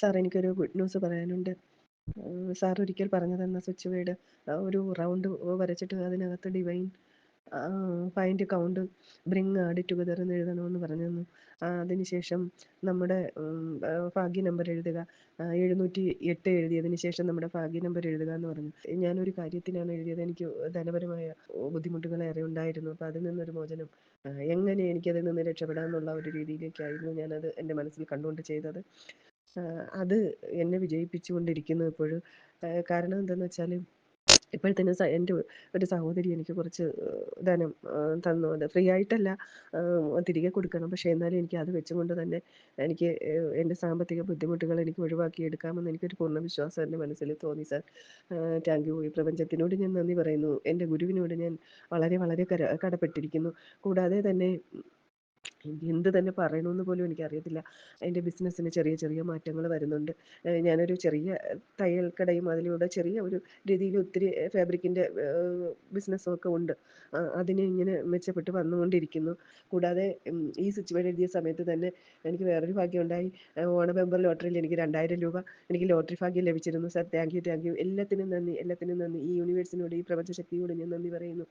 Sir എനിക്കൊരു good news പറയാനുണ്ട്. Sir ഒരിക്കൽ പറഞ്ഞു തന്ന സ്വിച്ച് വേർഡ് ഒരു റൗണ്ട് വരച്ചിട്ട് അതിനകത്ത് divine find count bring add together എന്ന് എഴുതണമെന്ന് പറഞ്ഞു തന്നു അതിന് ശേഷം നമ്മുടെ ഭാഗ്യ നമ്പർ എഴുതുക. എഴുന്നൂറ്റി എട്ട് എഴുതിയതിന് ശേഷം നമ്മുടെ ഭാഗ്യ നമ്പർ എഴുതുക എന്ന് പറഞ്ഞു. ഞാനൊരു കാര്യത്തിനാണ് എഴുതിയത്. എനിക്ക് ധനപരമായ ബുദ്ധിമുട്ടുകൾ ഏറെ ഉണ്ടായിരുന്നു അപ്പോൾ അതിൽ നിന്നൊരു മോചനം എങ്ങനെ എനിക്കതിൽ നിന്ന് രക്ഷപ്പെടാമെന്നുള്ള ഒരു രീതിയിലേക്കായിരുന്നു ഞാനത് എന്റെ മനസ്സിൽ കണ്ടുകൊണ്ട് ചെയ്തത്. അത് എന്നെ വിജയിപ്പിച്ചു കൊണ്ടിരിക്കുന്നു ഇപ്പോഴും കാരണം എന്താണെന്ന് വെച്ചാൽ ഇപ്പോഴത്തേനും എന്റെ ഒരു സഹോദരി എനിക്ക് കുറച്ച് ധനം തന്നു. അത് ഫ്രീ ആയിട്ടല്ല തിരികെ കൊടുക്കണം. പക്ഷേ എന്നാലും എനിക്ക് അത് വെച്ചുകൊണ്ട് തന്നെ എനിക്ക് എന്റെ സാമ്പത്തിക ബുദ്ധിമുട്ടുകൾ എനിക്ക് ഒഴിവാക്കിയെടുക്കാമെന്ന് എനിക്കൊരു പൂർണ വിശ്വാസം എന്റെ മനസ്സിൽ തോന്നി സാർ. താങ്ക് യു ഈ പ്രപഞ്ചത്തിനോട് ഞാൻ നന്ദി പറയുന്നു. എന്റെ ഗുരുവിനോട് ഞാൻ വളരെ വളരെ കടപ്പെട്ടിരിക്കുന്നു. കൂടാതെ തന്നെ എന്ത് തന്നെ പറയണമെന്ന് പോലും എനിക്കറിയത്തില്ല. എന്റെ ബിസിനസ്സിന് ചെറിയ ചെറിയ മാറ്റങ്ങൾ വരുന്നുണ്ട്. ഞാനൊരു ചെറിയ തയ്യൽ കടയും അതിലൂടെ ചെറിയ ഒരു രീതിയിൽ ഒത്തിരി ഫാബ്രിക്കിന്റെ ബിസിനസ്സും ഒക്കെ ഉണ്ട്. അതിന് ഇങ്ങനെ മെച്ചപ്പെട്ട് വന്നുകൊണ്ടിരിക്കുന്നു. കൂടാതെ ഈ ബോർഡ് എഴുതിയ സമയത്ത് തന്നെ എനിക്ക് വേറൊരു ഭാഗ്യം ഉണ്ടായി ഓണ ലോട്ടറിയിൽ എനിക്ക് രണ്ടായിരം രൂപ എനിക്ക് ലോട്ടറി ഭാഗ്യം ലഭിച്ചിരുന്നു. Sir. Thank you thank you. എല്ലാത്തിനും നന്ദി എല്ലാത്തിനും നന്ദി. ഈ യൂണിവേഴ്സിനോട് ഈ പ്രപഞ്ചശക്തിയോട് ഞാൻ നന്ദി പറയുന്നു.